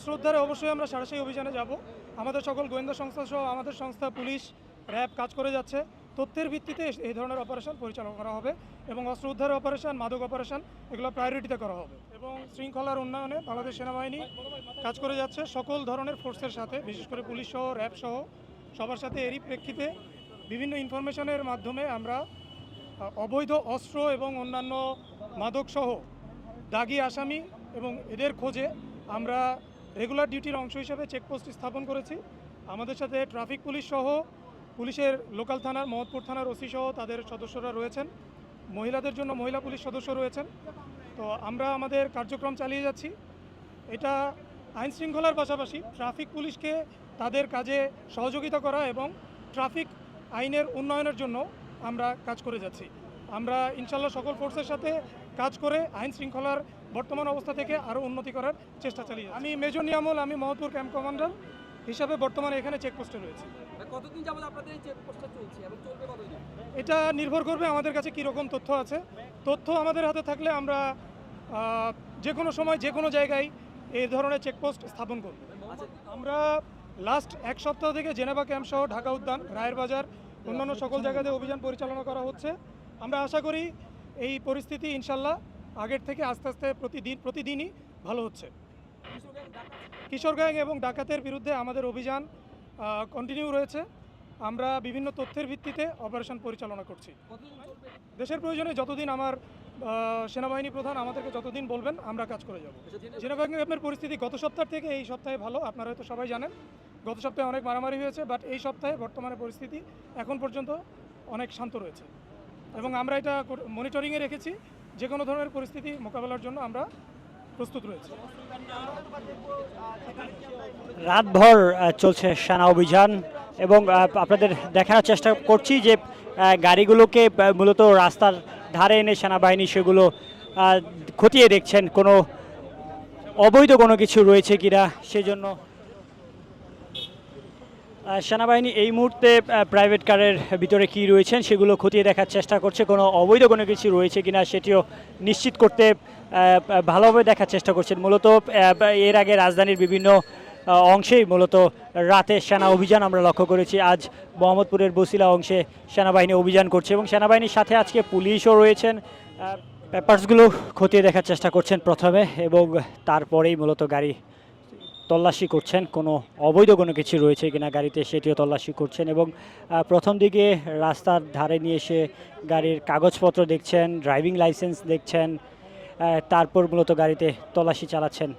অস্ত্র উদ্ধারে অবশ্যই আমরা সারাশি অভিযানে যাব। আমাদের সকল গোয়েন্দা সংস্থা সহ আমাদের সংস্থা, পুলিশ, র্যাব কাজ করে যাচ্ছে। তথ্যের ভিত্তিতে এই ধরনের অপারেশন পরিচালনা করা হবে এবং অস্ত্র উদ্ধার অপারেশন, মাদক অপারেশন এগুলো প্রায়োরিটিতে করা হবে এবং শৃঙ্খলার উন্নয়নে বাংলাদেশ সেনাবাহিনী কাজ করে যাচ্ছে। সকল ধরনের ফোর্সের সাথে, বিশেষ করে পুলিশ সহ, র্যাব সহ, সবার সাথে এরই প্রেক্ষিতে বিভিন্ন ইনফরমেশনের মাধ্যমে আমরা অবৈধ অস্ত্র এবং অন্যান্য মাদকসহ দাগি আসামি এবং এদের খোঁজে আমরা রেগুলার ডিউটির অংশ হিসেবে চেকপোস্ট স্থাপন করেছি। আমাদের সাথে ট্রাফিক পুলিশ সহ পুলিশের লোকাল থানার মহৎপুর থানার ওসি সহ তাদের সদস্যরা রয়েছেন। মহিলাদের জন্য মহিলা পুলিশ সদস্য রয়েছেন। তো আমরা আমাদের কার্যক্রম চালিয়ে যাচ্ছি। এটা আইন শৃঙ্খলার পাশাপাশি ট্রাফিক পুলিশকে তাদের কাজে সহযোগিতা করা এবং ট্রাফিক আইনের উন্নয়নের জন্য আমরা কাজ করে যাচ্ছি। আমরা ইনশাল্লাহ সকল ফোর্সের সাথে কাজ করে আইন শৃঙ্খলার বর্তমান অবস্থা থেকে আরও উন্নতি করার চেষ্টা চালিয়ে আমি মেজর নিয়ামল আমি মহৎপুর ক্যাম্প কমান্ডার হিসাবে বর্তমানে এখানে চেকপোস্টে রয়েছে। কতদিন যাবত আপনাদের এই চেকপোস্টটা চলছে এবং চলবে কতদিন? এটা নির্ভর করবে আমাদের কাছে কীরকম তথ্য আছে। তথ্য আমাদের হাতে থাকলে আমরা যে কোনো সময় যে কোনো জায়গায় এই ধরনের চেকপোস্ট স্থাপন করব। আচ্ছা। আমরা লাস্ট এক সপ্তাহ থেকে জেনেভা ক্যাম্প সহ ঢাকা উদ্যান রায়ের বাজার অন্যান্য সকল জায়গাতে অভিযান পরিচালনা করা হচ্ছে। আমরা আশা করি এই পরিস্থিতি ইনশাল্লাহ আগের থেকে আস্তে আস্তে প্রতিদিন প্রতিদিনই ভালো হচ্ছে। কিশোর গ্যাং ঢাকা কিশোর গ্যাং এবং ডাকাতের বিরুদ্ধে আমাদের অভিযান কন্টিনিউ রয়েছে। আমরা বিভিন্ন তথ্যের ভিত্তিতে অপারেশন পরিচালনা করছি। দেশের প্রয়োজনে যতদিন আমার সেনাবাহিনী প্রধান আমাদেরকে যতদিন বলবেন, আমরা কাজ করে যাব। জেনে- পরিস্থিতি গত সপ্তাহ থেকে এই সপ্তাহে ভালো, আপনারা হয়তো সবাই জানেন। গত সপ্তাহে অনেক মারামারি হয়েছে বাট এই সপ্তাহে বর্তমানে পরিস্থিতি এখন পর্যন্ত অনেক শান্ত রয়েছে। এবং আমরা এটা মনিটরিংয়ে রেখেছি। যে কোনো ধরনের পরিস্থিতি মোকাবেলার জন্য আমরা প্রস্তুত রয়েছি। রাতভর চলছে সেনা অভিযান এবং আপনাদের দেখানোর চেষ্টা করছি যে গাড়িগুলোকে মূলত রাস্তার ধারে এনে সেনাবাহিনী সেগুলো খতিয়ে দেখছেন। কোনো অবৈধ কোনো কিছু রয়েছে কিনা সেজন্য সেনাবাহিনী এই মুহূর্তে প্রাইভেট কারের ভিতরে কি রয়েছেন সেগুলো খতিয়ে দেখার চেষ্টা করছে। কোনো অবৈধ কোনো কিছু রয়েছে কিনা সেটিও নিশ্চিত করতে ভালোভাবে দেখার চেষ্টা করছেন। মূলত এর আগে রাজধানীর বিভিন্ন অংশেই মূলত রাতে সেনা অভিযান আমরা লক্ষ্য করেছি। আজ মোহাম্মদপুরের বসিলা অংশে সেনাবাহিনী অভিযান করছে এবং সেনাবাহিনীর সাথে আজকে পুলিশও রয়েছেন। পেপারসগুলো খতিয়ে দেখার চেষ্টা করছেন প্রথমে এবং তারপরেই মূলত গাড়ি তল্লাশি করছেন, কোনো অবৈধ কোনো কিছু রয়েছে কিনা গাড়িতে সেটিও তল্লাশি করছেন এবং প্রথম দিকে রাস্তার ধারে নিয়ে এসে গাড়ির কাগজপত্র দেখছেন, ড্রাইভিং লাইসেন্স দেখছেন তারপর মূলত গাড়িতে তল্লাশি চালাচ্ছেন